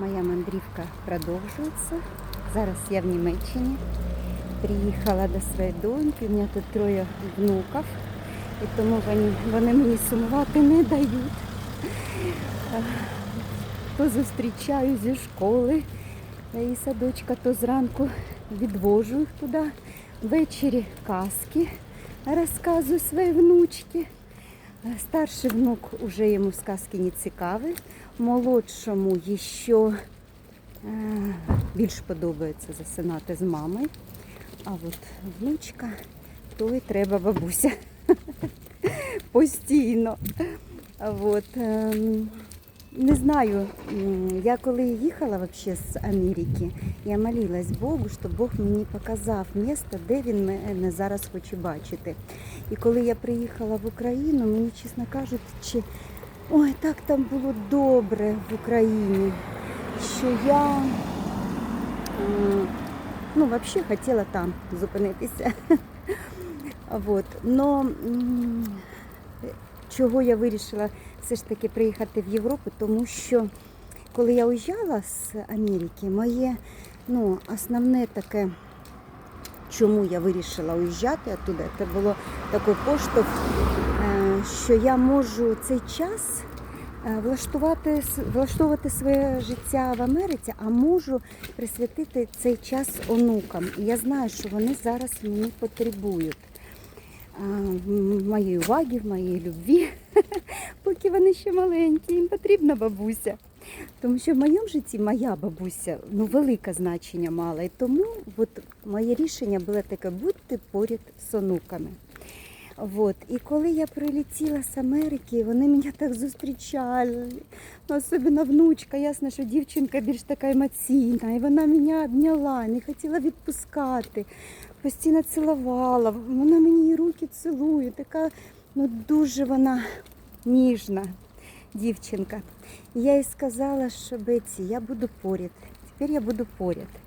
Моя мандрівка продовжується. Зараз я в Німеччині. Приїхала до своєї доньки. У мене тут троє внуків. І тому вони, вони мені сумувати не дають. То зустрічаю зі школи і садочка, то зранку відвожу їх туди. Ввечері казки розказую своїй внучці. Старший внук уже йому сказки не цікаві. Молодшому ще е, більш подобається засинати з мамою. А от внучка, то й треба бабуся. Постійно. От, ем, не знаю, я коли їхала вообще з Америки, я молилась Богу, щоб Бог мені показав місце, де він мене зараз хоче бачити. І коли я приїхала в Україну, мені, чесно кажучи, ой, так там було добре в Україні, що я ну, взагалі хотіла там зупинитися. Вот. Но чого я вирішила все ж таки приїхати в Європу, тому що коли я уїжджала з Америки, моє ну, основне таке, чому я вирішила уїжджати оттуда, це було такий поштовх, е, що я можу цей час е, влаштувати, влаштовувати своє життя в Америці, а можу присвятити цей час онукам. І я знаю, що вони зараз мені потребують моєї уваги, моєї любві, поки вони ще маленькі, їм потрібна бабуся. Тому що в моєму житті моя бабуся ну, велике значення мала. І тому от, моє рішення було таке бути поряд з онуками. Вот. І коли я прилетіла з Америки, вони мене так зустрічали. Особливо внучка, ясно, що дівчинка більш така емоційна. І вона мене обняла, не хотіла відпускати, постійно цілувала. Вона мені руки цілує. Така ну, дуже вона ніжна дівчинка. І я їй сказала, що Беці, я буду поряд. Тепер я буду поряд.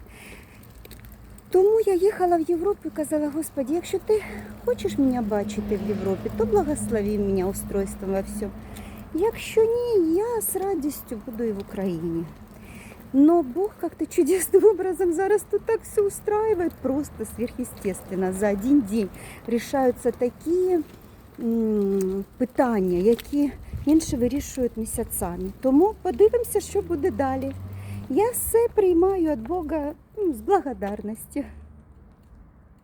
Тому я їхала в Європу і казала, Господи, якщо ти хочеш мене бачити в Європі, то благослови мене устройством во всьому. Якщо ні, я з радістю буду і в Україні. Но Бог как-то чудесным образом зараз тут так все устраивает, просто сверхъестественно. За один день решаються такі м, питання, які інші вирішують місяцями. Тому подивимося, що буде далі. Я все приймаю від Бога з благодарністю.